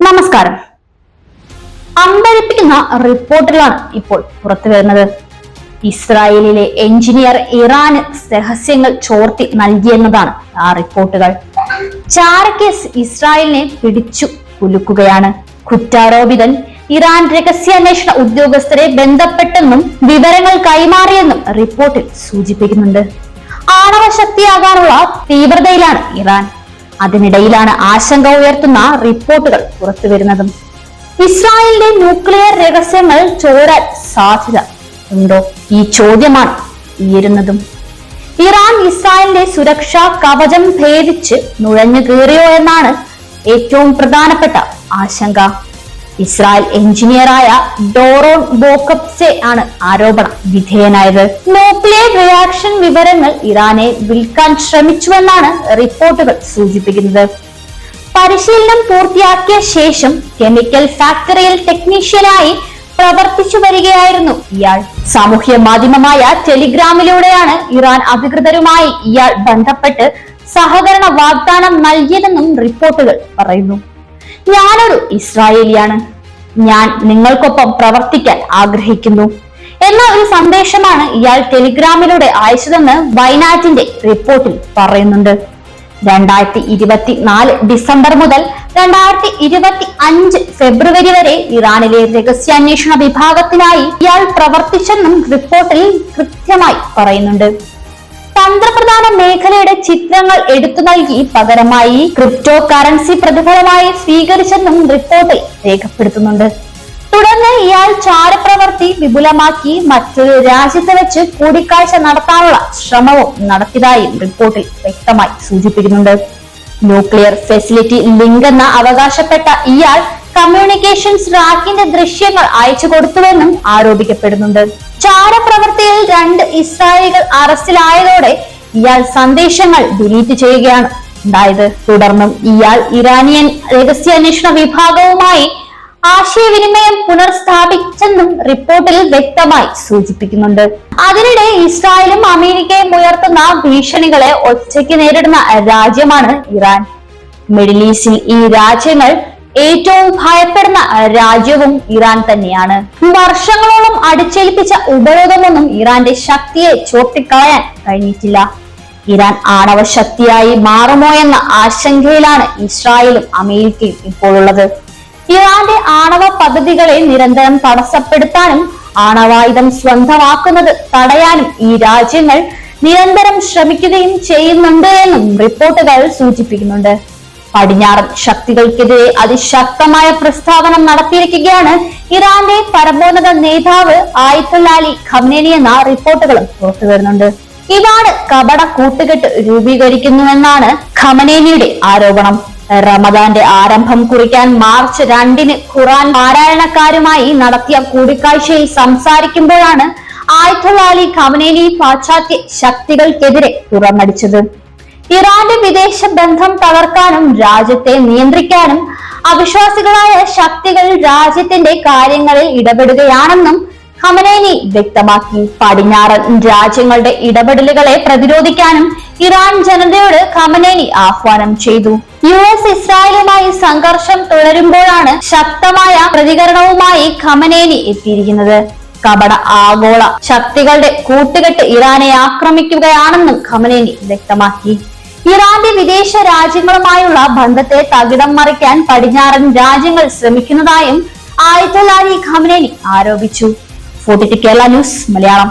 നമസ്കാരം. അമ്പരപ്പിക്കുന്ന റിപ്പോർട്ടിലാണ് ഇപ്പോൾ പുറത്തു വരുന്നത്. ഇസ്രായേലിലെ എഞ്ചിനീയർ ഇറാന് രഹസ്യങ്ങൾ ചോർത്തി നൽകിയെന്നതാണ് ആ റിപ്പോർട്ടുകൾ. ചാരക്കേസ് ഇസ്രായേലിനെ പിടിച്ചു കുലുക്കുകയാണ്. കുറ്റാരോപിതൻ ഇറാൻ രഹസ്യാന്വേഷണ ഉദ്യോഗസ്ഥരെ ബന്ധപ്പെട്ടെന്നും വിവരങ്ങൾ കൈമാറിയെന്നും റിപ്പോർട്ടിൽ സൂചിപ്പിക്കുന്നുണ്ട്. ആണവ ശക്തിയാകാനുള്ള തീവ്രതയിലാണ് ഇറാൻ. അതിനിടയിലാണ് ആശങ്ക ഉയർത്തുന്ന റിപ്പോർട്ടുകൾ പുറത്തുവരുന്നതും. ഇസ്രായേലിന്റെ ന്യൂക്ലിയർ രഹസ്യങ്ങൾ ചോരാൻ സാധ്യത ഉണ്ടോ? ഈ ചോദ്യമാണ് ഉയരുന്നതും. ഇറാൻ ഇസ്രായേലിന്റെ സുരക്ഷാ കവചം ഭേദിച്ച് നുഴഞ്ഞു കയറിയോ എന്നാണ് ഏറ്റവും പ്രധാനപ്പെട്ട ആശങ്ക. ഇസ്രായേൽ എഞ്ചിനീയറായ ഡോറോൺ ബോക്കപ്സെ ആണ് ആരോപണം വിധേയനായത്. ന്യൂക്ലിയർ റിയാക്ഷൻ വിവരങ്ങൾ ഇറാനെ വിൽക്കാൻ ശ്രമിച്ചുവെന്നാണ് റിപ്പോർട്ടുകൾ സൂചിപ്പിക്കുന്നത്. പരിശീലനം പൂർത്തിയാക്കിയ ശേഷം കെമിക്കൽ ഫാക്ടറിയിൽ ടെക്നീഷ്യനായി പ്രവർത്തിച്ചു വരികയായിരുന്നു ഇയാൾ. സാമൂഹ്യ മാധ്യമമായ ടെലിഗ്രാമിലൂടെയാണ് ഇറാൻ അധികൃതരുമായി ഇയാൾ ബന്ധപ്പെട്ട് സഹകരണ വാഗ്ദാനം നൽകിയതെന്നും റിപ്പോർട്ടുകൾ പറയുന്നു. ഞാനൊരു ഇസ്രായേലിയാണ്. ഞാൻ നിങ്ങൾക്കൊപ്പം പ്രവർത്തിക്കാൻ ആഗ്രഹിക്കുന്നു. എന്ന ഒരു സന്ദേശമാണ് ഇയാൾ ടെലിഗ്രാമിലൂടെ അയച്ചതെന്ന് വയനാട്ടിന്റെ റിപ്പോർട്ടിൽ പറയുന്നുണ്ട്. രണ്ടായിരത്തി ഇരുപത്തി നാല് ഡിസംബർ മുതൽ രണ്ടായിരത്തി ഇരുപത്തി അഞ്ച് ഫെബ്രുവരി വരെ ഇറാനിലെ രഹസ്യാന്വേഷണ വിഭാഗത്തിനായി ഇയാൾ പ്രവർത്തിച്ചെന്നും റിപ്പോർട്ടിൽ കൃത്യമായി പറയുന്നുണ്ട്. തന്ത്രപ്രധാന മേഖലയുടെ ചിത്രങ്ങൾ എടുത്തു നൽകി. പകരമായി ക്രിപ്റ്റോ കറൻസി പ്രതിഫലമായി സ്വീകരിച്ചെന്നും റിപ്പോർട്ടിൽ രേഖപ്പെടുത്തുന്നുണ്ട്. തുടർന്ന് ഇയാൾ ചാരപ്രവർത്തി വിപുലമാക്കി മറ്റൊരു രാജ്യത്ത് വെച്ച് കൂടിക്കാഴ്ച നടത്താനുള്ള ശ്രമവും നടത്തിയതായും റിപ്പോർട്ടിൽ വ്യക്തമായി സൂചിപ്പിക്കുന്നുണ്ട്. ന്യൂക്ലിയർ ഫെസിലിറ്റി ലിങ്ക് എന്ന അവകാശപ്പെട്ട ഇയാൾ കമ്മ്യൂണിക്കേഷൻസ് റാക്കിന്റെ ദൃശ്യങ്ങൾ അയച്ചു കൊടുത്തുവെന്നും ആരോപിക്കപ്പെടുന്നുണ്ട്. ചാരപ്രവർത്തിയിൽ രണ്ട് ഇസ്രായേലികൾ അറസ്റ്റിലായതോടെ ഇയാൾ സന്ദേശങ്ങൾ ഡിലീറ്റ് ചെയ്യുകയാണ് ഉണ്ടായത്. തുടർന്നും ഇയാൾ ഇറാനിയൻ രഹസ്യാന്വേഷണ വിഭാഗവുമായി ആശയവിനിമയം പുനർസ്ഥാപിച്ചെന്നും റിപ്പോർട്ടിൽ വ്യക്തമായി സൂചിപ്പിക്കുന്നുണ്ട്. അതിനിടെ ഇസ്രായേലും അമേരിക്കയും ഉയർത്തുന്ന ഭീഷണികളെ ഒറ്റയ്ക്ക് നേരിടുന്ന രാജ്യമാണ് ഇറാൻ. മിഡിൽ ഈസ്റ്റിൽ ഈ രാജ്യങ്ങൾ ഏറ്റവും ഭയപ്പെടുന്ന രാജ്യവും ഇറാൻ തന്നെയാണ്. വർഷങ്ങളോളം അടിച്ചേൽപ്പിച്ച ഉപരോധമൊന്നും ഇറാന്റെ ശക്തിയെ ചോർത്തിക്കളയാൻ കഴിഞ്ഞിട്ടില്ല. ഇറാൻ ആണവ ശക്തിയായി മാറുമോ എന്ന ആശങ്കയിലാണ് ഇസ്രായേലും അമേരിക്കയും ഇപ്പോഴുള്ളത്. ഇറാന്റെ ആണവ പദ്ധതികളെ നിരന്തരം തടസ്സപ്പെടുത്താനും ആണവായുധം സ്വന്തമാക്കുന്നത് തടയാനും ഈ രാജ്യങ്ങൾ നിരന്തരം ശ്രമിക്കുകയും ചെയ്യുന്നുണ്ട് എന്നും റിപ്പോർട്ടുകൾ സൂചിപ്പിക്കുന്നുണ്ട്. പടിഞ്ഞാറൻ ശക്തികൾക്കെതിരെ അതിശക്തമായ പ്രസ്താവന നടത്തിയിരിക്കുകയാണ് ഇറാന്റെ പരമോന്നത നേതാവ് ആയിത്തുല്ലാലി ഖംനേനി എന്ന റിപ്പോർട്ടുകളും പുറത്തു വരുന്നുണ്ട്. ഇവാണ് കപട കൂട്ടുകെട്ട് രൂപീകരിക്കുന്നുവെന്നാണ് ഖമനേനിയുടെ ആരോപണം. റമദാന്റെ ആരംഭം കുറിക്കാൻ മാർച്ച് രണ്ടിന് ഖുറാൻ പാരായണക്കാരുമായി നടത്തിയ കൂടിക്കാഴ്ചയിൽ സംസാരിക്കുമ്പോഴാണ് ആയിത്തുല്ലാലി ഖമനേനി പാശ്ചാത്യ ശക്തികൾക്കെതിരെ തുറന്നടിച്ചത്. ഇറാന്റെ വിദേശ ബന്ധം തകർക്കാനും രാജ്യത്തെ നിയന്ത്രിക്കാനും അവിശ്വാസികളായ ശക്തികൾ രാജ്യത്തിന്റെ കാര്യങ്ങളിൽ ഇടപെടുകയാണെന്നും ഖമനേനി വ്യക്തമാക്കി. പടിഞ്ഞാറൻ രാജ്യങ്ങളുടെ ഇടപെടലുകളെ പ്രതിരോധിക്കാനും ഇറാൻ ജനതയോട് ഖമനേനി ആഹ്വാനം ചെയ്തു. യു എസ് ഇസ്രായേലുമായി സംഘർഷം തുടരുമ്പോഴാണ് ശക്തമായ പ്രതികരണവുമായി ഖമനേനി എത്തിയിരിക്കുന്നത്. കപട ആഗോള ശക്തികളുടെ കൂട്ടുകെട്ട് ഇറാനെ ആക്രമിക്കുകയാണെന്നും ഖമനേനി വ്യക്തമാക്കി. ഇറാന്റെ വിദേശ രാജ്യങ്ങളുമായുള്ള ബന്ധത്തെ തകിടം മറിക്കാൻ പടിഞ്ഞാറൻ രാജ്യങ്ങൾ ശ്രമിക്കുന്നതായും ആയത്തുല്ലാലി ഖമനേനി ആരോപിച്ചു ഫോർട്ടി കേരള ന്യൂസ് മലയാളം